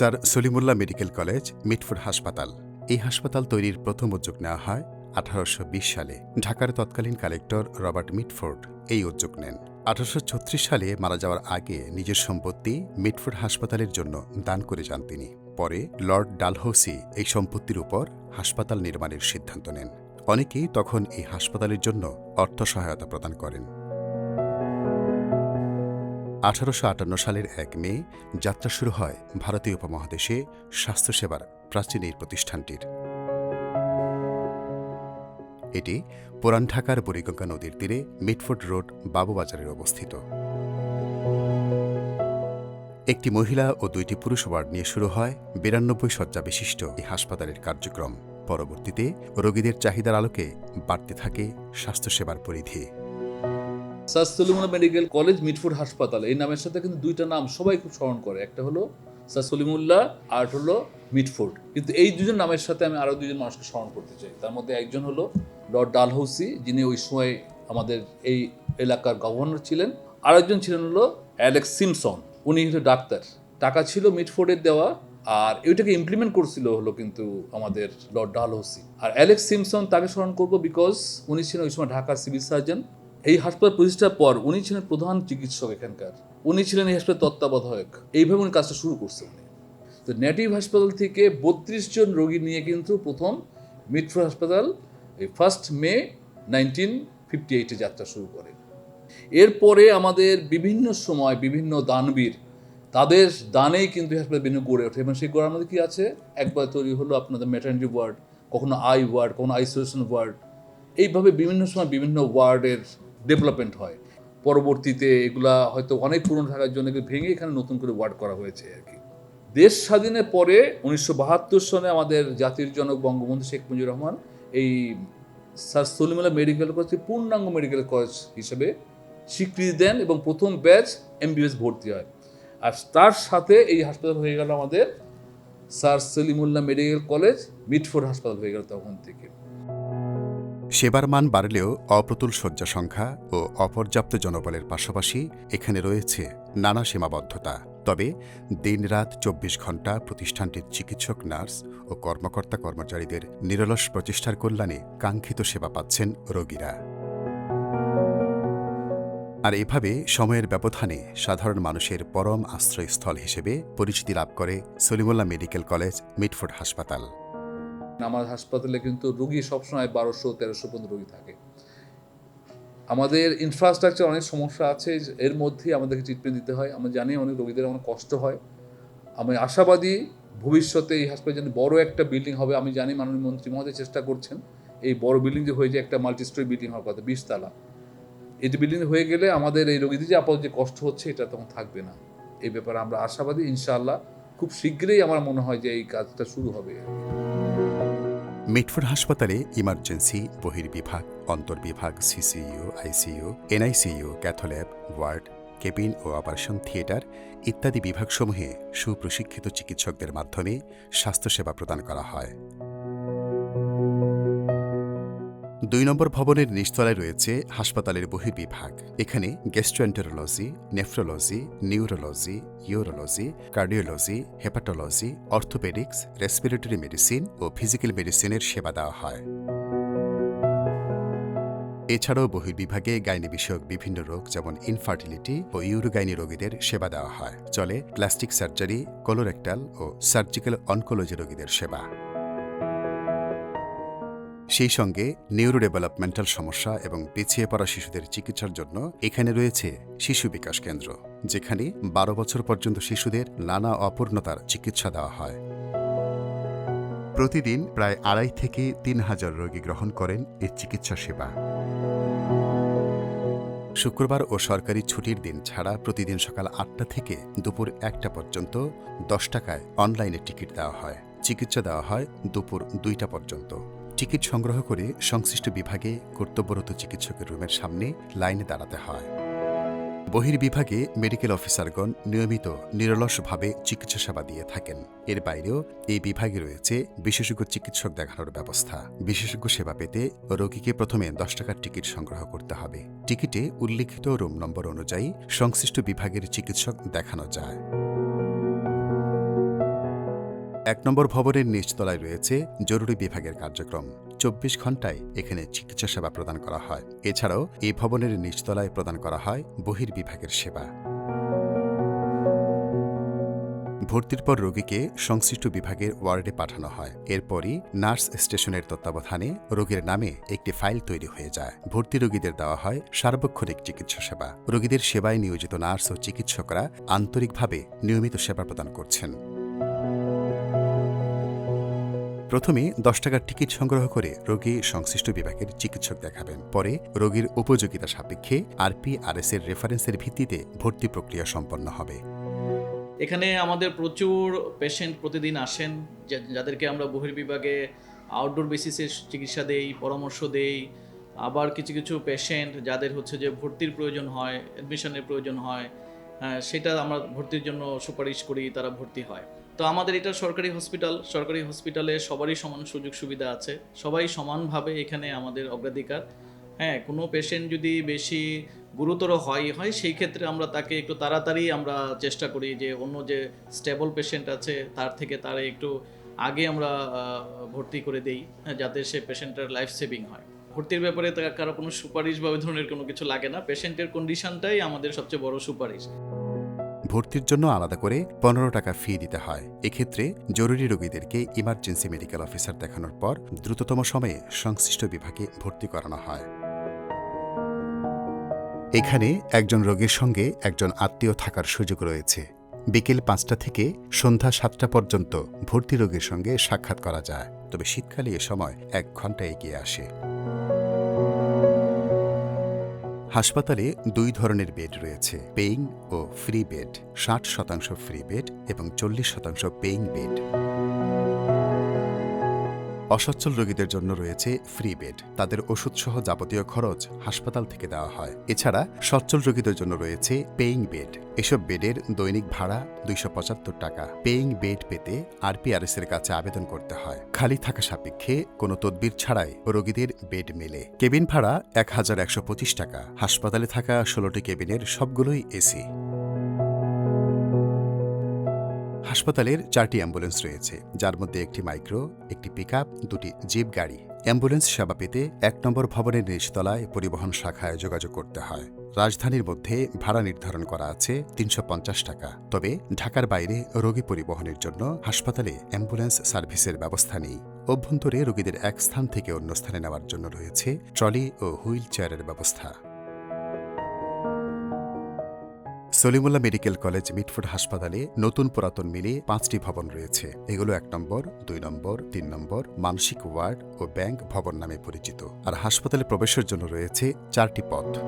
Sir Salimullah medical college, Mitford হাসপাতাল। এই হাসপাতাল তৈরির প্রথম উদ্যোগ নেওয়া হয় আঠারোশ বিশ সালে। ঢাকার তৎকালীন কালেক্টর রবার্ট মিটফোর্ড এই উদ্যোগ নেন। আঠারোশ ছত্রিশ সালে মারা যাওয়ার আগে নিজের সম্পত্তি মিটফোর্ড হাসপাতালের জন্য দান করে যান তিনি। পরে লর্ড ডালহৌসি এই সম্পত্তির উপর হাসপাতাল নির্মাণের সিদ্ধান্ত নেন। অনেকেই তখন এই হাসপাতালের জন্য অর্থ সহায়তা প্রদান করেন। আঠারোশো আটান্ন সালের এক মে যাত্রা শুরু হয় ভারতীয় উপমহাদেশে স্বাস্থ্যসেবার প্রাচীন এই প্রতিষ্ঠানটির। এটি পুরান ঢাকার বুড়িগঙ্গা নদীর তীরে মিটফোর্ড রোড বাবুবাজারে অবস্থিত। একটি মহিলা ও দুইটি পুরুষ ওয়ার্ড নিয়ে শুরু হয় বিরানব্বই শয্যা বিশিষ্ট এই হাসপাতালের কার্যক্রম। পরবর্তীতে রোগীদের চাহিদার আলোকে বাড়তে থাকে স্বাস্থ্যসেবার পরিধি। সলিমুল্লাহ মেডিকেল কলেজ মিটফুড হাসপাতাল। এই নামের সাথে কিন্তু দুইটা নাম সবাই খুব স্মরণ করে। একটা হলো স্যার সলিমুল্লাহ আর হলো মিটফুড কিন্তু এই দুজন নামের সাথে আমি আরও দুজন মানুষকে স্মরণ করতে চাই। তার মধ্যে একজন হলো লর্ড ডালহৌসি, যিনি ওই সময় আমাদের এই এলাকার গভর্নর ছিলেন। আরেকজন ছিলেন হলো অ্যালেক্স সিমসন। উনি হলো ডাক্তার। টাকা ছিল মিটফোর্ডের দেওয়া, আর এটাকে ইমপ্লিমেন্ট করছিল হলো কিন্তু আমাদের লর্ড ডালহৌসি। আর অ্যালেক্স সিমসন তাকে স্মরণ করব বিকজ উনি ছিলেন ওই সময় ঢাকার সিভিল সার্জন এই হাসপাতাল প্রতিষ্ঠার পর উনি ছিলেন প্রধান চিকিৎসক এখানকার। উনি ছিলেন এই হাসপাতাল তত্ত্বাবধায়ক। এইভাবে উনি কাজটা শুরু করছেন উনি। তো নেটিভ হাসপাতাল থেকে বত্রিশ জন রোগী নিয়ে কিন্তু প্রথম মিটফোর হাসপাতাল এই ফার্স্ট মে নাইনটিন ফিফটি এইটে যাত্রা শুরু করে। এরপরে আমাদের বিভিন্ন সময় বিভিন্ন দানবীর তাদের দানেই কিন্তু হাসপাতাল বিভিন্ন গড়ে ওঠে। এবং সেই গড়ার মধ্যে কি আছে? একবার তৈরি হলো আপনাদের ম্যাটার্নিটি ওয়ার্ড কখনো আই ওয়ার্ড কখনো আইসোলেশন ওয়ার্ড এইভাবে বিভিন্ন সময় বিভিন্ন ওয়ার্ডের ডেভেলপমেন্ট হয়। পরবর্তীতে এগুলা হয়তো অনেক পুরনো থাকার জন্য ভেঙে এখানে নতুন করে ওয়ার্ড করা হয়েছে আর কি। দেশ স্বাধীনের পরে উনিশশো বাহাত্তর সনে আমাদের জাতির জনক বঙ্গবন্ধু শেখ মুজিবুর রহমান এই স্যার সলিমুল্লাহ মেডিকেল কলেজকে পূর্ণাঙ্গ মেডিকেল কলেজ হিসেবে স্বীকৃতি দেন এবং প্রথম ব্যাচ এমবিবিএস ভর্তি হয়। আর তার সাথে এই হাসপাতাল হয়ে গেল আমাদের sir Salimullah medical college, Mitford হাসপাতাল হয়ে গেল তখন থেকে। সেবার মান বাড়লেও অপ্রতুল শয্যা সংখ্যা ও অপর্যাপ্ত জনবলের পাশাপাশি এখানে রয়েছে নানা সীমাবদ্ধতা। তবে দিনরাত চব্বিশ ঘণ্টা প্রতিষ্ঠানটির চিকিৎসক, নার্স ও কর্মকর্তা কর্মচারীদের নিরলস প্রচেষ্টার কল্যাণে কাঙ্ক্ষিত সেবা পাচ্ছেন রোগীরা। আর এভাবে সময়ের ব্যবধানে সাধারণ মানুষের পরম আশ্রয়স্থল হিসেবে পরিচিতি লাভ করে সলিমুল্লাহ মেডিকেল কলেজ, মিটফোর্ড হাসপাতাল। আমার হাসপাতালে কিন্তু রুগী সবসময় বারোশো, তেরোশো পর্যন্ত রুগী থাকে। আমাদের ইনফ্রাস্ট্রাকচার অনেক সমস্যা আছে, এর মধ্যেই আমাদেরকে ট্রিটমেন্ট দিতে হয়। আমরা জানি অনেক রোগীদের অনেক কষ্ট হয়। আমি আশাবাদী ভবিষ্যতে এই হাসপাতাল যেন বড় একটা বিল্ডিং হবে। আমি জানি মাননীয় মন্ত্রী মহোদয় চেষ্টা করছেন, এই বড় বিল্ডিং যে হয়ে যায় একটা মাল্টি স্টোরি বিল্ডিং হওয়ার কথা, বিশতলা। এটি বিল্ডিং হয়ে গেলে আমাদের এই রোগীদের যে আপাতত যে কষ্ট হচ্ছে, এটা তখন থাকবে না। এই ব্যাপারে আমরা আশাবাদী, ইনশাআল্লাহ খুব শীঘ্রই আমার মনে হয় যে এই কাজটা শুরু হবে। মিটফোর্ড হাসপাতালে ইমার্জেন্সি, বহির্বিভাগ, অন্তর্বিভাগ, CCU, ICU, NICU, cath lab, ward, cabin ও অপারেশন থিয়েটার ইত্যাদি বিভাগসমূহে সুপ্রশিক্ষিত চিকিৎসকদের মাধ্যমে স্বাস্থ্যসেবা প্রদান করা হয়। দুই নম্বর ভবনের নিচতলায় রয়েছে হাসপাতালের বহির্বিভাগ। এখানে gastroenterology, nephrology, neurology, urology, cardiology, hepatology, orthopaedics, respiratory medicine ও ফিজিক্যাল মেডিসিনের সেবা দেওয়া হয়। এছাড়াও বহির্বিভাগে গাইনি বিষয়ক বিভিন্ন রোগ যেমন ইনফার্টিলিটি ও ইউরোগাইনি রোগীদের সেবা দেওয়া হয়। চলে প্লাস্টিক সার্জারি কোলোরেক্টাল ও সার্জিক্যাল অনকোলজি রোগীদের সেবা। সেই সঙ্গে নিউরো ডেভেলপমেন্টাল সমস্যা এবং পিছিয়ে পড়া শিশুদের চিকিৎসার জন্য এখানে রয়েছে শিশু বিকাশ কেন্দ্র, যেখানে বারো বছর পর্যন্ত শিশুদের নানা অপূর্ণতার চিকিৎসা দেওয়া হয়। প্রতিদিন প্রায় আড়াই থেকে তিন হাজার রোগী গ্রহণ করেন এই চিকিৎসা সেবা। শুক্রবার ও সরকারি ছুটির দিন ছাড়া প্রতিদিন সকাল আটটা থেকে দুপুর একটা পর্যন্ত দশ টাকায় অনলাইনে টিকিট দেওয়া হয়। চিকিৎসা দেওয়া হয় দুপুর দুইটা পর্যন্ত। টিকিট সংগ্রহ করে সংশ্লিষ্ট বিভাগে কর্তব্যরত চিকিৎসকের রুমের সামনে লাইনে দাঁড়াতে হয়। বহির্বিভাগে মেডিকেল অফিসারগণ নিয়মিত নিরলসভাবে চিকিৎসা সেবা দিয়ে থাকেন। এর বাইরেও এই বিভাগে রয়েছে বিশেষজ্ঞ চিকিৎসক দেখানোর ব্যবস্থা। বিশেষজ্ঞ সেবা পেতে রোগীকে প্রথমে দশ টাকার টিকিট সংগ্রহ করতে হবে। টিকিটে উল্লিখিত রুম নম্বর অনুযায়ী সংশ্লিষ্ট বিভাগের চিকিৎসক দেখানো যায়। এক নম্বর ভবনের নিচতলায় রয়েছে জরুরি বিভাগের কার্যক্রম। চব্বিশ ঘন্টায় এখানে চিকিৎসা সেবা প্রদান করা হয়। এছাড়াও এই ভবনের নিচতলায় প্রদান করা হয় বহির্বিভাগের সেবা। ভর্তির পর রোগীকে সংশ্লিষ্ট বিভাগের ওয়ার্ডে পাঠানো হয়। এরপরই নার্স স্টেশনের তত্ত্বাবধানে রোগীর নামে একটি ফাইল তৈরি হয়ে যায়। ভর্তি রোগীদের দেওয়া হয় সার্বক্ষণিক চিকিৎসা সেবা। রোগীদের সেবায় নিয়োজিত নার্স ও চিকিৎসকরা আন্তরিকভাবে নিয়মিত সেবা প্রদান করছেন। প্রথমে দশ টাকার টিকিট সংগ্রহ করে রোগী সংশ্লিষ্ট বিভাগের চিকিৎসক দেখাবেন। পরে রোগীর উপযোগিতা সাপেক্ষে আরপিআরএস এর রেফারেন্সের ভিত্তিতে ভর্তি প্রক্রিয়া সম্পন্ন হবে। এখানে আমাদের প্রচুর পেশেন্ট প্রতিদিন আসেন যাদেরকে আমরা বহির্বিভাগে আউটডোর বেসিসে চিকিৎসা দেই পরামর্শ দেই। আবার কিছু কিছু পেশেন্ট যাদের হচ্ছে যে ভর্তির প্রয়োজন হয় অ্যাডমিশনের প্রয়োজন হয় হ্যাঁ, সেটা আমরা ভর্তির জন্য সুপারিশ করি তারা ভর্তি হয়। তো আমাদের এটা সরকারি হসপিটাল সরকারি হসপিটালে সবারই সমান সুযোগ সুবিধা আছে। সবাই সমানভাবে এখানে আমাদের অগ্রাধিকার। হ্যাঁ কোনো পেশেন্ট যদি বেশি গুরুতর হয় হয় সেই ক্ষেত্রে আমরা তাকে একটু তাড়াতাড়ি আমরা চেষ্টা করি যে অন্য যে স্টেবল পেশেন্ট আছে তার থেকে তার একটু আগে আমরা ভর্তি করে দেই হ্যাঁ, যাতে সে পেশেন্টের লাইফ সেভিং হয়। ভর্তির ব্যাপারে কারও কোনো সুপারিশ বা ওই ধরনের কোনো কিছু লাগে না। পেশেন্টের কন্ডিশনটাই আমাদের সবচেয়ে বড় সুপারিশ। ভর্তির জন্য আলাদা করে পনেরো টাকা ফি দিতে হয়। এক্ষেত্রে জরুরি রোগীদেরকে ইমার্জেন্সি মেডিকেল অফিসার দেখানোর পর দ্রুততম সময়ে সংশ্লিষ্ট বিভাগে ভর্তি করানো হয়। এখানে একজন রোগীর সঙ্গে একজন আত্মীয় থাকার সুযোগ রয়েছে। বিকেল পাঁচটা থেকে সন্ধ্যা সাতটা পর্যন্ত ভর্তি রোগীর সঙ্গে সাক্ষাৎ করা যায়। তবে শীতকালে এ সময় এক ঘণ্টা এগিয়ে আসে। হাসপাতালে দুই ধরনের বেড রয়েছে, পেইং ও ফ্রি বেড, ষাট শতাংশ ফ্রি বেড এবং চল্লিশ শতাংশ পেইং বেড। অসচ্ছল রোগীদের জন্য রয়েছে ফ্রি বেড তাদের ওষুধসহ যাবতীয় খরচ হাসপাতাল থেকে দেওয়া হয়। এছাড়া সচ্ছল রোগীদের জন্য রয়েছে পেইং বেড এসব বেডের দৈনিক ভাড়া দুইশো পঁচাত্তর টাকা। পেইং বেড পেতে আরপিআরএস এর কাছে আবেদন করতে হয়। খালি থাকা সাপেক্ষে কোনো তদবির ছাড়াই রোগীদের বেড মেলে। কেবিন ভাড়া এক হাজার একশো পঁচিশ টাকা। হাসপাতালে থাকা ষোলোটি কেবিনের সবগুলোই এসি হাসপাতালের চারটি অ্যাম্বুলেন্স রয়েছে, যার মধ্যে একটি মাইক্রো, একটি পিকআপ, দুটি জিপ গাড়ি। অ্যাম্বুলেন্স সেবা পেতে এক নম্বর ভবনের নিচতলায় পরিবহন শাখায় যোগাযোগ করতে হয়। রাজধানীর মধ্যে ভাড়া নির্ধারণ করা আছে তিনশো পঞ্চাশ টাকা। তবে ঢাকার বাইরে রোগী পরিবহনের জন্য হাসপাতালে অ্যাম্বুলেন্স সার্ভিসের ব্যবস্থা নেই। অভ্যন্তরে রোগীদের এক স্থান থেকে অন্য স্থানে নেওয়ার জন্য রয়েছে ট্রলি ও হুইল চেয়ারের ব্যবস্থা। সলিমুল্লাহ মেডিকেল কলেজ মিটফোর্ড হাসপাতালে নতুন পুরাতন মিলে পাঁচটি ভবন রয়েছে। এগুলো এক নম্বর, দুই নম্বর, তিন নম্বর, মানসিক ওয়ার্ড ও ব্যাংক ভবন নামে পরিচিত। আর হাসপাতালে প্রবেশের জন্য রয়েছে চারটি পথ।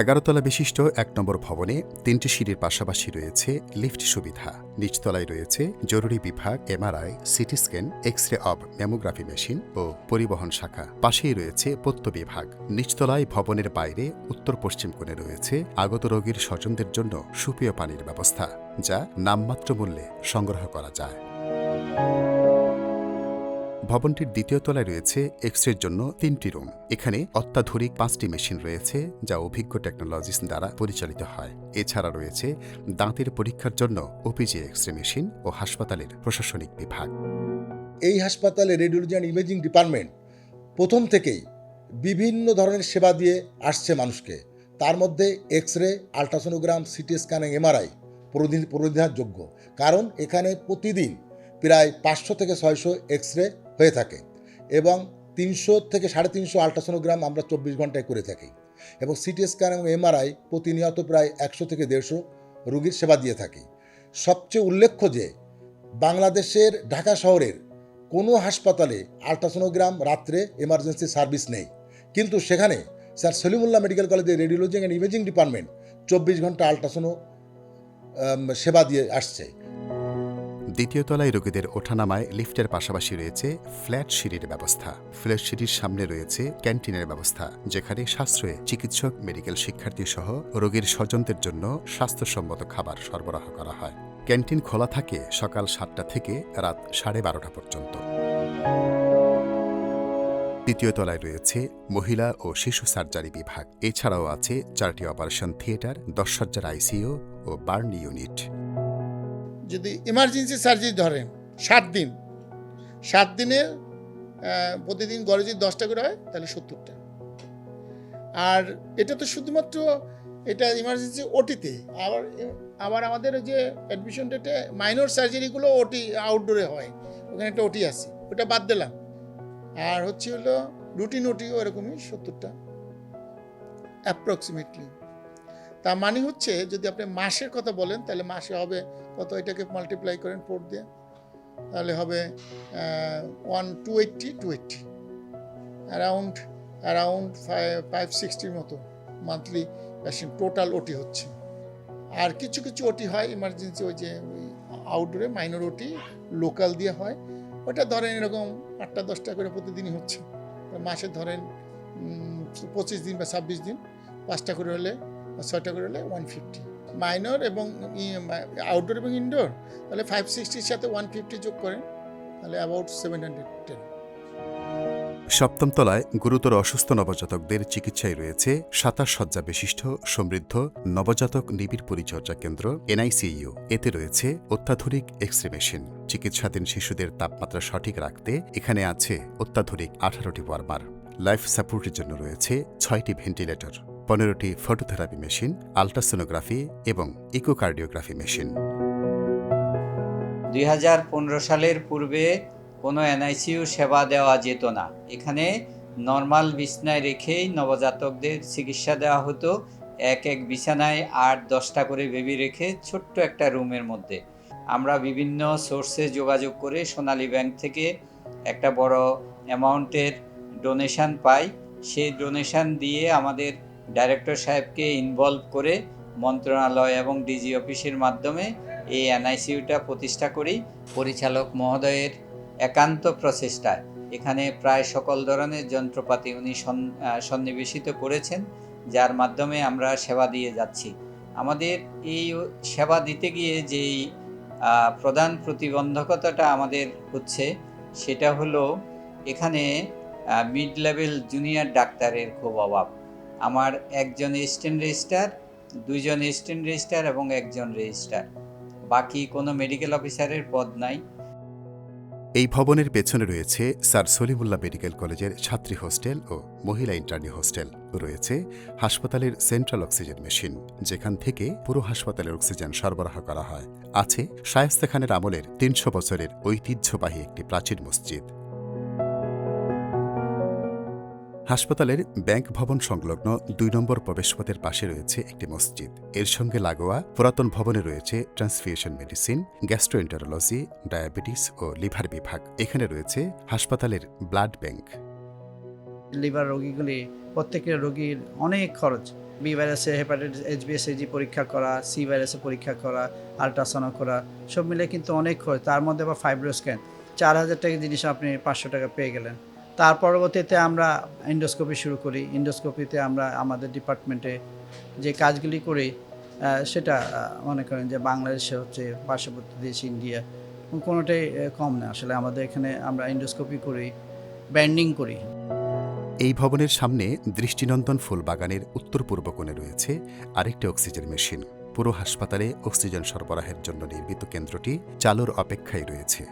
এগারোতলা বিশিষ্ট এক নম্বর ভবনে তিনটি সিঁড়ির পাশাপাশি রয়েছে লিফট সুবিধা। নিচতলায় রয়েছে জরুরি বিভাগ, MRI, CT scan X ray of, mammography machine ও পরিবহন শাখা। পাশেই রয়েছে পত্য বিভাগ। নিচতলায় ভবনের বাইরে উত্তর পশ্চিম কোণে রয়েছে আগত রোগীর স্বজনদের জন্য সুপেয় পানির ব্যবস্থা, যা নামমাত্র মূল্যে সংগ্রহ করা যায়। ভবনটির দ্বিতীয় তলায় রয়েছে এক্স রের জন্য তিনটি রুম। এখানে অত্যাধুনিক পাঁচটি মেশিন রয়েছে, যা অভিজ্ঞ টেকনোলজিস দ্বারা পরিচালিত হয়। এছাড়া রয়েছে দাঁতের পরীক্ষার জন্য ওপিজি এক্স রে মেশিন ও হাসপাতালের প্রশাসনিক বিভাগ। এই হাসপাতালে রেডিওলজি অ্যান্ড ইমেজিং ডিপার্টমেন্ট প্রথম থেকেই বিভিন্ন ধরনের সেবা দিয়ে আসছে মানুষকে। তার মধ্যে X ray ultrasonogram city scan MRI যোগ্য কারণ এখানে প্রতিদিন প্রায় পাঁচশো থেকে ছয়শো এক্স রে হয়ে থাকে এবং তিনশো থেকে সাড়ে তিনশো আলট্রাসোনোগ্রাম আমরা চব্বিশ ঘন্টায় করে থাকি এবং সিটি স্ক্যান এবং এমআরআই প্রতিনিয়ত প্রায় একশো থেকে দেড়শো রুগীর সেবা দিয়ে থাকি। সবচেয়ে উল্লেখ্য যে বাংলাদেশের ঢাকা শহরের কোনো হাসপাতালে আলট্রাসোনোগ্রাম রাত্রে এমার্জেন্সি সার্ভিস নেই। কিন্তু সেখানে স্যার সলিমুল্লাহ মেডিকেল কলেজের রেডিওলজি অ্যান্ড ইমেজিং ডিপার্টমেন্ট চব্বিশ ঘণ্টা আলট্রাসোনো সেবা দিয়ে আসছে। দ্বিতীয় তলায় রোগীদের ওঠানামায় লিফটের পাশাপাশি রয়েছে ফ্ল্যাট সিঁড়ির ব্যবস্থা। ফ্ল্যাট সিঁড়ির সামনে রয়েছে ক্যান্টিনের ব্যবস্থা, যেখানে সাশ্রয়ে চিকিৎসক, মেডিকেল শিক্ষার্থী সহ রোগীর স্বজনদের জন্য স্বাস্থ্যসম্মত খাবার সরবরাহ করা হয়। ক্যান্টিন খোলা থাকে সকাল সাতটা থেকে রাত সাড়ে বারোটা পর্যন্ত। তৃতীয় তলায় রয়েছে মহিলা ও শিশু সার্জারি বিভাগ। এছাড়াও আছে চারটি অপারেশন থিয়েটার, দশ সজ্জার আইসিইউ ও বার্ন ইউনিট। যদি ইমার্জেন্সি সার্জারি ধরেন সাত দিন সাত দিনে আহ, প্রতিদিন গড়ে যদি দশটা করে হয় তাহলে সত্তরটা। আর এটা তো শুধুমাত্র এটা ইমার্জেন্সি ওটিতে আবার আবার আমাদের যে অ্যাডমিশন ডেটে মাইনর সার্জারিগুলো ওটি আউটডোরে হয়। ওখানে একটা ওটি আছে ওটা বাদ দিলাম। আর হচ্ছে হলো রুটিন ওটিও এরকমই সত্তরটা অ্যাপ্রক্সিমেটলি তার মানে হচ্ছে যদি আপনি মাসের কথা বলেন, তাহলে মাসে হবে কত? এটাকে মাল্টিপ্লাই করেন ফোর দিয়ে। তাহলে হবে one two eighty two eighty around around five সিক্সটির মতো মান্থলি পেশেন্ট টোটাল ওটি হচ্ছে। আর কিছু কিছু ওটি হয় ইমার্জেন্সি ওই যে আউটডোরে মাইনর ওটি লোকাল দিয়ে হয়। ওটা ধরেন এরকম আটটা, দশটা করে প্রতিদিনই হচ্ছে। মাসে ধরেন পঁচিশ দিন বা ছাব্বিশ দিন, পাঁচটা করে হলে ছয়টা করে হলে ওয়ান ফিফটি মাইনর এবং আউটডোর এবং ইনডোর তাহলে ফাইভ সিক্সটির সাথে ওয়ান ফিফটি যোগ করেন, তাহলে অ্যাবাউট সেভেন হান্ড্রেড টেন সপ্তম তলায় গুরুতর অসুস্থ নবজাতকদের চিকিৎসায় রয়েছে সাতাশ শয্যা বিশিষ্ট, সমৃদ্ধ নবজাতক নিবিড় পরিচর্যা কেন্দ্র, এনআইসিইউ। এতে রয়েছে অত্যাধুনিক এক্স রে মেশিন চিকিৎসাধীন শিশুদের তাপমাত্রা সঠিক রাখতে এখানে আছে অত্যাধুনিক আঠারোটি ওয়ার্মার লাইফ সাপোর্টের জন্য রয়েছে ছয়টি ভেন্টিলেটর পনেরোটি ফটোথেরাপি মেশিন, আলট্রাসোনোগ্রাফি এবং ইকোকার্ডিওগ্রাফি মেশিন। দুই হাজার পনেরো সালের পূর্বে কোনো এনআইসিইউ সেবা দেওয়া যেত না। এখানে নর্মাল বিছনায় রেখেই নবজাতকদের চিকিৎসা দেওয়া হতো। এক এক বিছানায় আট দশটা করে বেবি রেখে ছোট্ট একটা রুমের মধ্যে। আমরা বিভিন্ন সোর্সে যোগাযোগ করে সোনালী ব্যাংক থেকে একটা বড় অ্যামাউন্টের ডোনেশন পাই। সেই ডোনেশন দিয়ে আমাদের ডাইরেক্টর সাহেবকে ইনভলভ করে মন্ত্রণালয় এবং ডিজি অফিসের মাধ্যমে এই এনআইসিইউটা প্রতিষ্ঠা করি। পরিচালক মহোদয়ের একান্ত প্রচেষ্টায়। এখানে প্রায় সকল ধরনের যন্ত্রপাতি উনি সন- সন্নিবেশিত করেছেন, যার মাধ্যমে আমরা সেবা দিয়ে যাচ্ছি। আমাদের এই সেবা দিতে গিয়ে যেই প্রধান প্রতিবন্ধকতাটা আমাদের হচ্ছে, সেটা হলো এখানে মিড লেভেল জুনিয়র ডাক্তারের খুব অভাব। আমার একজন অ্যাসিস্ট্যান্ট রেজিস্ট্রার, দুইজন অ্যাসিস্ট্যান্ট রেজিস্ট্রার এবং একজন রেজিস্ট্রার। বাকি কোনো মেডিকেল অফিসারের পদ নাই। এই ভবনের পেছনে রয়েছে স্যার সলিমুল্লাহ মেডিকেল কলেজের ছাত্রী হোস্টেল ও মহিলা ইন্টার্নি হোস্টেল। রয়েছে হাসপাতালের সেন্ট্রাল অক্সিজেন মেশিন, যেখান থেকে পুরো হাসপাতালের অক্সিজেন সরবরাহ করা হয়। আছে শায়েস্তা খানের আমলের তিনশো বছরের ঐতিহ্যবাহী একটি প্রাচীন মসজিদ। হাসপাতালের ব্যাংক ভবন সংলগ্ন দুই নম্বর প্রবেশপথের পাশে রয়েছে একটি মসজিদ। এর সঙ্গে লাগোয়া পুরাতন ভবনে রয়েছে ট্রান্সফিউশন মেডিসিন, গ্যাস্ট্রোএন্টারোলজি, ডায়াবেটিস ও লিভার বিভাগ। এখানে রয়েছে হাসপাতালের ব্লাড ব্যাংক। লিভার রোগীগুলি, প্রত্যেকের রোগীর অনেক খরচ। বি ভাইরাসে, হেপাটাইটিস এইচবিএসএজি পরীক্ষা করা, সি ভাইরাসে পরীক্ষা করা, আলট্রাসাউন্ড করা, সব মিলে কিন্তু অনেক খরচ। তার মধ্যে আবার ফাইব্রো স্ক্যান চার হাজার টাকা জিনিস আপনি পাঁচশো টাকা পেয়ে গেলেন। তার পরবর্তীতে আমরা ইন্ডোস্কোপি শুরু করি। ইন্ডোস্কোপিতে আমরা আমাদের ডিপার্টমেন্টে যে কাজগুলি করি সেটা মনে করেন যে বাংলাদেশে হচ্ছে পার্শ্ববর্তী দেশ, ইন্ডিয়া কোনোটাই কম না। আসলে আমাদের এখানে আমরা ইন্ডোস্কোপি করি ব্যান্ডিং করি। এই ভবনের সামনে দৃষ্টিনন্দন ফুল বাগানের উত্তর পূর্ব কোণে রয়েছে আরেকটি অক্সিজেন মেশিন। পুরো হাসপাতালে অক্সিজেন সরবরাহের জন্য নির্মিত কেন্দ্রটি চালুর অপেক্ষায় রয়েছে।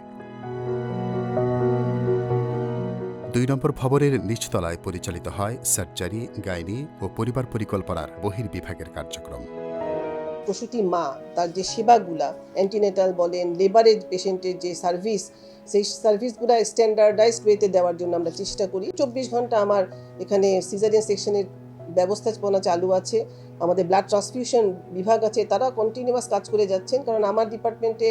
দুই নম্বর ভবনের নিচতলায় পরিচালিত হয় সার্জারি, গাইনি ও পরিবার পরিকল্পনার বহির বিভাগের কার্যক্রম। প্রসূতি মা, তার যে সেবাগুলা অ্যান্টিনেটাল বলেন লেবারেজ পেশেন্টের যে সার্ভিস সেই সার্ভিসগুলো স্ট্যান্ডার্ডাইজড ওয়েতে দেওয়ার জন্য আমরা চেষ্টা করি। চব্বিশ ঘণ্টা আমার এখানে সিজারিয়ান সেকশনের ব্যবস্থাপনা চালু আছে আমাদের ব্লাড ট্রান্সফিউশন বিভাগ আছে তারা কন্টিনিউয়াস কাজ করে যাচ্ছেন। কারণ আমার ডিপার্টমেন্টে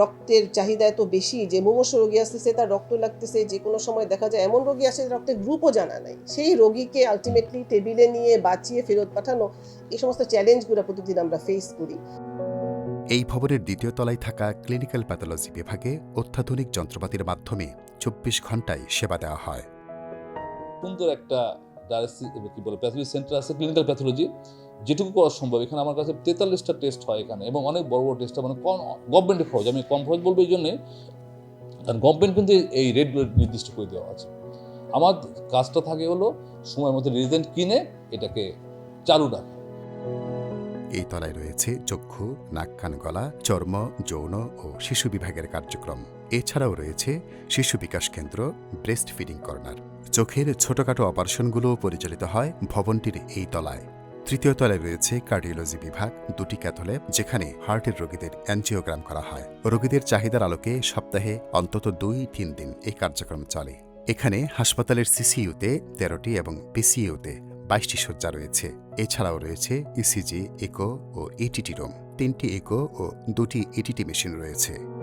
রক্তের চাহিদা এত বেশি যে মুমূর্ষ রোগী আসতেছে তার রক্ত লাগতেছে যে কোনো সময় দেখা যায় এমন রোগী আসে রক্তের গ্রুপও জানা নাই। সেই রোগীকে আলটিমেটলি টেবিলে নিয়ে বাঁচিয়ে ফেরত পাঠানো এই সমস্ত চ্যালেঞ্জগুলো প্রতিদিন আমরা ফেস করি। এই ভবনের দ্বিতীয় তলায় থাকা ক্লিনিক্যাল প্যাথোলজি বিভাগে অত্যাধুনিক যন্ত্রপাতির মাধ্যমে চব্বিশ ঘন্টায় সেবা দেওয়া হয়। সুন্দর একটা ডায়ালিসিস কি বলে, প্যাথোলজি সেন্টার আছে, ক্লিনিক্যাল প্যাথোলজি, যেটুকু করা সম্ভব। এখানে আমার কাছে তেতাল্লিশটা টেস্ট হয় এখানে, এবং অনেক বড় বড় টেস্ট মানে কম গভর্নমেন্টের খরচ, আমি কম খরচ বলব এই জন্যে, কারণ গভর্নমেন্ট কিন্তু এই রেটগুলো নির্দিষ্ট করে দেওয়া আছে। আমার কাজটা থাকে হলো সময় মতো রিজেন্ট কিনে এটাকে চালু রাখা। এই তলায় রয়েছে চক্ষু, নাক, কান, গলা, চর্ম, যৌন ও শিশু বিভাগের কার্যক্রম। এছাড়াও রয়েছে শিশু বিকাশ কেন্দ্র, ব্রেস্ট ফিডিং কর্নার। চোখের ছোটখাটো অপারেশনগুলোও পরিচালিত হয় ভবনটির এই তলায়। তৃতীয় তলায় রয়েছে কার্ডিওলজি বিভাগ, দুটি ক্যাথোল্যাব যেখানে হার্টের রোগীদের অ্যাঞ্জিওগ্রাম করা হয়। রোগীদের চাহিদার আলোকে সপ্তাহে অন্তত দুই তিন দিন এই কার্যক্রম চলে। এখানে হাসপাতালের সিসিইউতে তেরোটি এবং পিসিইউতে বাইশটি শয্যা রয়েছে। এছাড়াও রয়েছে ইসিজি, ইকো ও ইটিটি রুম। তিনটি ইকো ও দুটি ইটিটি মেশিন রয়েছে।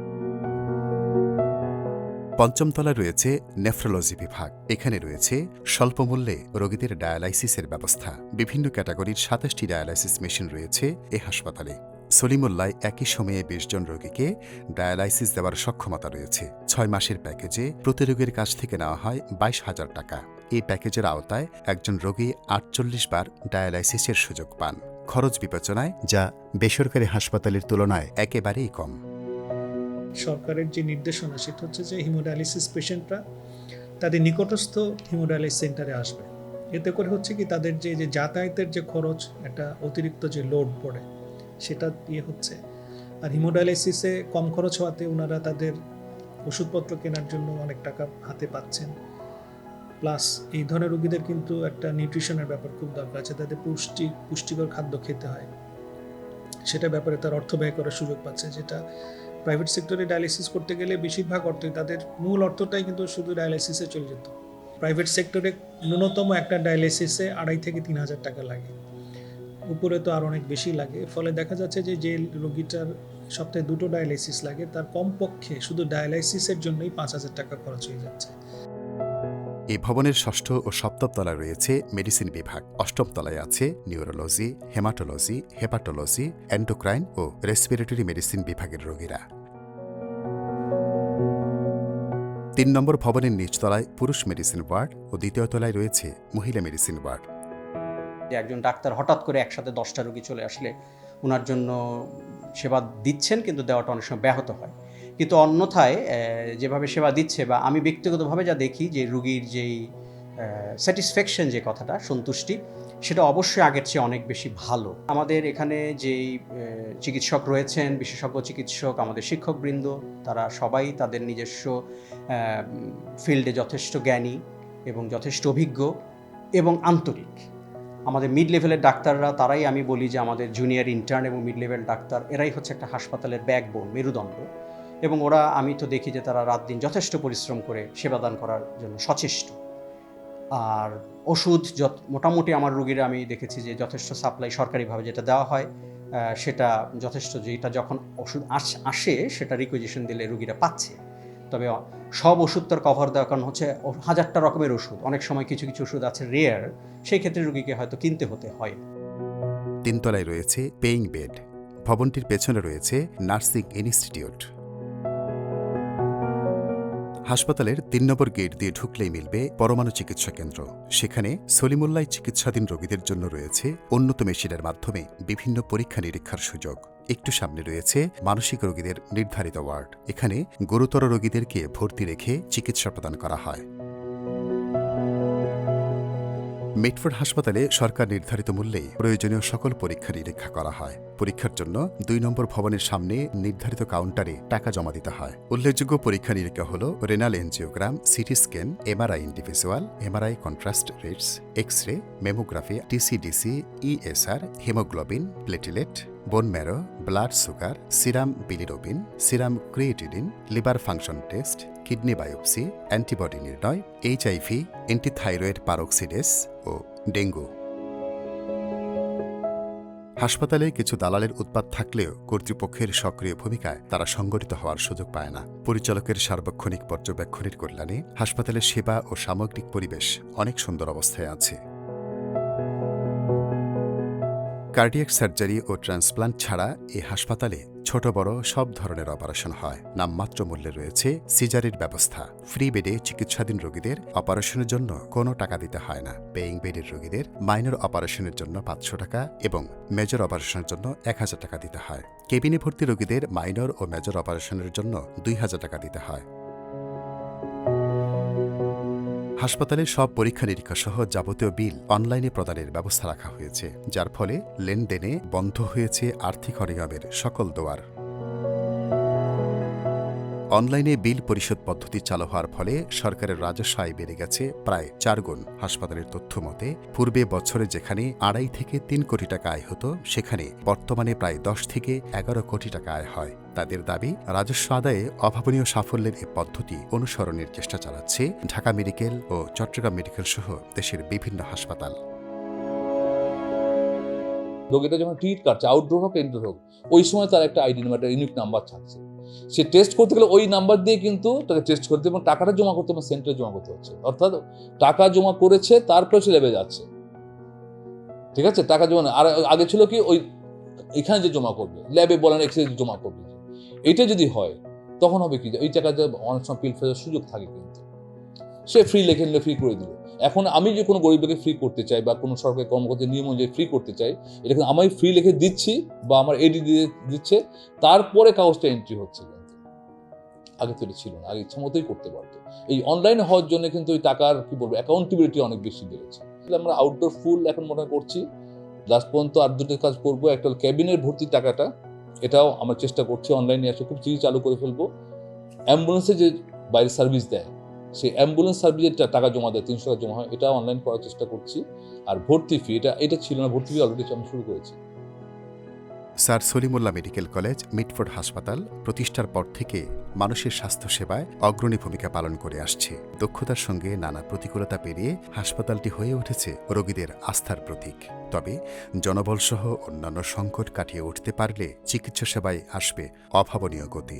পঞ্চম তলায় রয়েছে নেফ্রোলজি বিভাগ। এখানে রয়েছে স্বল্পমূল্যে রোগীদের ডায়ালাইসিসের ব্যবস্থা। বিভিন্ন ক্যাটাগরির সাতাশটি ডায়ালাইসিস মেশিন রয়েছে এ হাসপাতালে। সলিমুল্লায় একই সময়ে বিশ জন রোগীকে ডায়ালাইসিস দেওয়ার সক্ষমতা রয়েছে। ছয় মাসের প্যাকেজে প্রতি রোগীর কাছ থেকে নেওয়া হয় বাইশ হাজার টাকা। এই প্যাকেজের আওতায় একজন রোগী আটচল্লিশ বার ডায়ালাইসিসের সুযোগ পান। খরচ বিবেচনায় যা বেসরকারি হাসপাতালের তুলনায় একেবারেই কম। সরকারের যে নির্দেশনা, সেটা হচ্ছে যে হিমোডায়ালিসিস পেশেন্টরা তাদের নিকটস্থ হিমোডায়ালিস সেন্টারে আসবে। এতে করে হচ্ছে কি তাদের যে যে যাতায়াতের যে খরচ, একটা অতিরিক্ত যে লোড পড়ে, সেটা ইয়ে হচ্ছে। আর হিমোডায়ালিসিসে কম খরচ হওয়াতে ওনারা তাদের ওষুধপত্র কেনার জন্য অনেক টাকা হাতে পাচ্ছেন। প্লাস এই ধরনের রোগীদের কিন্তু একটা নিউট্রিশনের ব্যাপার খুব দরকার আছে, তাদের পুষ্টি, পুষ্টিকর খাদ্য খেতে হয়। সেটা ব্যাপারে তার অর্থ ব্যয় করার সুযোগ পাচ্ছে, যেটা প্রাইভেট সেক্টরে ডায়ালিসিস করতে গেলে বেশিরভাগ অর্থই তাদের মূল অর্থটাই কিন্তু শুধু ডায়ালিসিসে চলে যেত। প্রাইভেট সেক্টরে ন্যূনতম একটা ডায়ালিসিসে আড়াই থেকে তিন হাজার টাকা লাগে। উপরে তো আর অনেক বেশি লাগে। ফলে দেখা যাচ্ছে যে যে রোগীটার সপ্তাহে দুটো ডায়ালিসিস লাগে, তার কমপক্ষে শুধু ডায়ালাইসিসের জন্যই পাঁচ হাজার টাকা খরচ হয়ে যাচ্ছে। এই ভবনের ষষ্ঠ ও সপ্তম তলায় রয়েছে মেডিসিন বিভাগ। অষ্টম তলায় আছে নিউরোলজি, হেমাটোলজি, হেপাটোলজি, এন্ডোক্রাইন ও রেসপিরেটরি মেডিসিন বিভাগের রোগীরা। তিন নম্বর ভবনের নিচতলায় পুরুষ মেডিসিন ওয়ার্ড ও দ্বিতীয় তলায় রয়েছে মহিলা মেডিসিন ওয়ার্ড। একজন ডাক্তার হঠাৎ করে একসাথে দশটা রোগী চলে আসলে ওনার জন্য সেবা দিচ্ছেন কিন্তু দেওয়াটা অনেক সময় ব্যাহত হয়। কিন্তু অন্যথায় যেভাবে সেবা দিচ্ছে বা আমি ব্যক্তিগতভাবে যা দেখি যে রুগীর যেই স্যাটিসফ্যাকশন যে কথাটা, সন্তুষ্টি, সেটা অবশ্যই আগের চেয়ে অনেক বেশি ভালো। আমাদের এখানে যেই চিকিৎসক রয়েছেন, বিশেষজ্ঞ চিকিৎসক, আমাদের শিক্ষকবৃন্দ, তারা সবাই তাদের নিজস্ব ফিল্ডে যথেষ্ট জ্ঞানী এবং যথেষ্ট অভিজ্ঞ এবং আন্তরিক। আমাদের মিড লেভেলের ডাক্তাররা, তারাই আমি বলি যে আমাদের জুনিয়র ইন্টার্ন এবং মিড লেভেল ডাক্তার, এরাই হচ্ছে একটা হাসপাতালের ব্যাকবোন মেরুদণ্ড। এবং ওরা, আমি তো দেখি যে তারা রাত দিন যথেষ্ট পরিশ্রম করে সেবাদান করার জন্য সচেষ্ট। আর ওষুধ যত, মোটামুটি আমার রুগীরা, আমি দেখেছি যে যথেষ্ট সাপ্লাই সরকারিভাবে যেটা দেওয়া হয় সেটা যথেষ্ট, যেটা যখন ওষুধ আস- আসে, সেটা রিকুইজিশন দিলে রুগীরা পাচ্ছে। তবে সব ওষুধ তার কভার দেওয়া কারণ হচ্ছে হাজারটা রকমের ওষুধ। অনেক সময় কিছু কিছু ওষুধ আছে রেয়ার সেই ক্ষেত্রে রুগীকে হয়তো কিনতে হতে হয়। তিনতলায় রয়েছে পেইং বেড। ভবনটির পেছনে রয়েছে নার্সিং ইনস্টিটিউট। হাসপাতালের তিন নম্বর গেট দিয়ে ঢুকলেই মিলবে পরমাণু চিকিৎসা কেন্দ্র। সেখানে সলিমুল্লায় চিকিৎসাধীন রোগীদের জন্য রয়েছে উন্নত মেশিনের মাধ্যমে বিভিন্ন পরীক্ষা নিরীক্ষার সুযোগ। একটু সামনে রয়েছে মানসিক রোগীদের নির্ধারিত ওয়ার্ড। এখানে গুরুতর রোগীদেরকে ভর্তি রেখে চিকিৎসা প্রদান করা হয়। মিটফোর্ড হাসপাতালে সরকার নির্ধারিত মূল্যে প্রয়োজনীয় সকল পরীক্ষা নিরীক্ষা করা হয়। পরীক্ষার জন্য দুই নম্বর ভবনের সামনে নির্ধারিত কাউন্টারে টাকা জমা দিতে হয়। উল্লেখযোগ্য পরীক্ষা নিরীক্ষা হল renal angiogram, CT scan, MRI individual, MRI contrast rates X ray mammography, TCDC, ESR, haemoglobin, platelet, bone marrow, blood sugar, serum, bilirubin, serum creatinine liver function test kidney biopsy, antibody নির্ণয়, এইচআইভি অ্যান্টিথাইরয়েড পারক্সিডেস ও dengue. হাসপাতালে কিছু দালালের উৎপাত থাকলেও কর্তৃপক্ষের সক্রিয় ভূমিকায় তারা সংগঠিত হওয়ার সুযোগ পায় না। পরিচালকের সার্বক্ষণিক পর্যবেক্ষণের কল্যাণে হাসপাতালের সেবা ও সামগ্রিক পরিবেশ অনেক সুন্দর অবস্থায় আছে। কার্ডিয়াক সার্জারি ও ট্রান্সপ্লান্ট ছাড়া এই হাসপাতালে ছোট বড় সব ধরনের অপারেশন হয়। নামমাত্র মূল্যে রয়েছে সিজারের ব্যবস্থা। ফ্রি বেডে চিকিৎসাধীন রোগীদের অপারেশনের জন্য কোনো টাকা দিতে হয় না। পেইং বেডের রোগীদের মাইনর অপারেশনের জন্য পাঁচশো টাকা এবং মেজর অপারেশনের জন্য এক হাজার টাকা দিতে হয়। কেবিনে ভর্তি রোগীদের মাইনর ও মেজর অপারেশনের জন্য দুই হাজার টাকা দিতে হয়। হাসপাতালে সব পরীক্ষা নিরীক্ষা সহ যাবতীয় বিল অনলাইনে প্রদানের ব্যবস্থা রাখা হয়েছে, যার ফলে লেনদেনে বন্ধ হয়েছে আর্থিক অনিয়মের সকল দোয়ার। অনলাইনে বিল পরিশোধ পদ্ধতি চালু হওয়ার ফলে সরকারের রাজস্ব আয় বেড়ে গেছে প্রায় চার গুণ। হাসপাতালের তথ্য মতে, পূর্বে বছরে যেখানে আড়াই থেকে তিন কোটি টাকা আয় হতো, সেখানে বর্তমানে প্রায় দশ থেকে এগারো কোটি টাকা আয় হয়। তাদের দাবি, রাজস্ব আদায়ে অভাবনীয় সাফল্যের এ পদ্ধতি অনুসরণের চেষ্টা চালাচ্ছে ঢাকা মেডিকেল ও চট্টগ্রাম মেডিকেল সহ দেশের বিভিন্ন হাসপাতাল। রোগীটা যখন টিকিট কাটছে আউটডোর হোক ইনডোর হোক, ওই সময় তার একটা আইডি নাম্বার ইউনিক নাম্বার থাকছে। সে টেস্ট করতে গেলে ওই নাম্বার দিয়ে কিন্তু তাকে টেস্ট করতে এবং টাকাটা জমা করতে এবং সেন্টারে জমা করতে হচ্ছে। অর্থাৎ টাকা জমা করেছে, তারপরে সে লেবে যাচ্ছে। ঠিক আছে? টাকা জমা। আর আগে ছিল কি ওই এখানে যে জমা করবে ল্যাবে বলেন এক্সরে জমা করবে। এটা যদি হয়, তখন হবে কি? ওই টাকা অনেক সময় পিল ফেলার সুযোগ থাকে কিন্তু। সে ফ্রি লেখে নিলে ফ্রি করে দিল। এখন আমি যে কোনো গরিবকে ফ্রি করতে চাই বা কোনো সরকারি কর্মকর্তার নিয়ম অনুযায়ী ফ্রি করতে চাই, এটা কিন্তু আমি ফ্রি লিখে দিচ্ছি বা আমার এডি দিয়ে দিচ্ছে, তারপরে কাগজটা এন্ট্রি হচ্ছে আগে তো এটা ছিল না, আগে ইচ্ছা মতোই করতে পারতো। এই অনলাইন হওয়ার জন্য কিন্তু ওই টাকার, কি বলব অ্যাকাউন্টেবিলিটি অনেক বেশি বেড়েছে। আমরা আউটডোর ফুল এখন মনে করছি। লাস্ট পর্যন্ত আর দুটো কাজ করব, একটা ক্যাবিনের ভর্তির টাকাটা, এটাও আমরা চেষ্টা করছি অনলাইনে এসে খুব চিঠি চালু করে ফেলব। অ্যাম্বুলেন্সে যে বাইরে সার্ভিস দেয় সেই অ্যাম্বুলেন্স সার্ভিসের টাকা জমা দেয়, তিনশো টাকা জমা হয়, এটা অনলাইন করার চেষ্টা করছি। আর ভর্তি ফি এটা এটা ছিল না, ভর্তি ফি অলরেডি আমি শুরু করেছি। Sir Salimullah medical college, Mitford হাসপাতাল, প্রতিষ্ঠার পর থেকে মানুষের স্বাস্থ্যসেবায় অগ্রণী ভূমিকা পালন করে আসছে। দক্ষতার সঙ্গে নানা প্রতিকূলতা পেরিয়ে হাসপাতালটি হয়ে উঠেছে রোগীদের আস্থার প্রতীক। তবে জনবলসহ অন্যান্য সংকট কাটিয়ে উঠতে পারলে চিকিৎসা সেবায় আসবে অভাবনীয় গতি।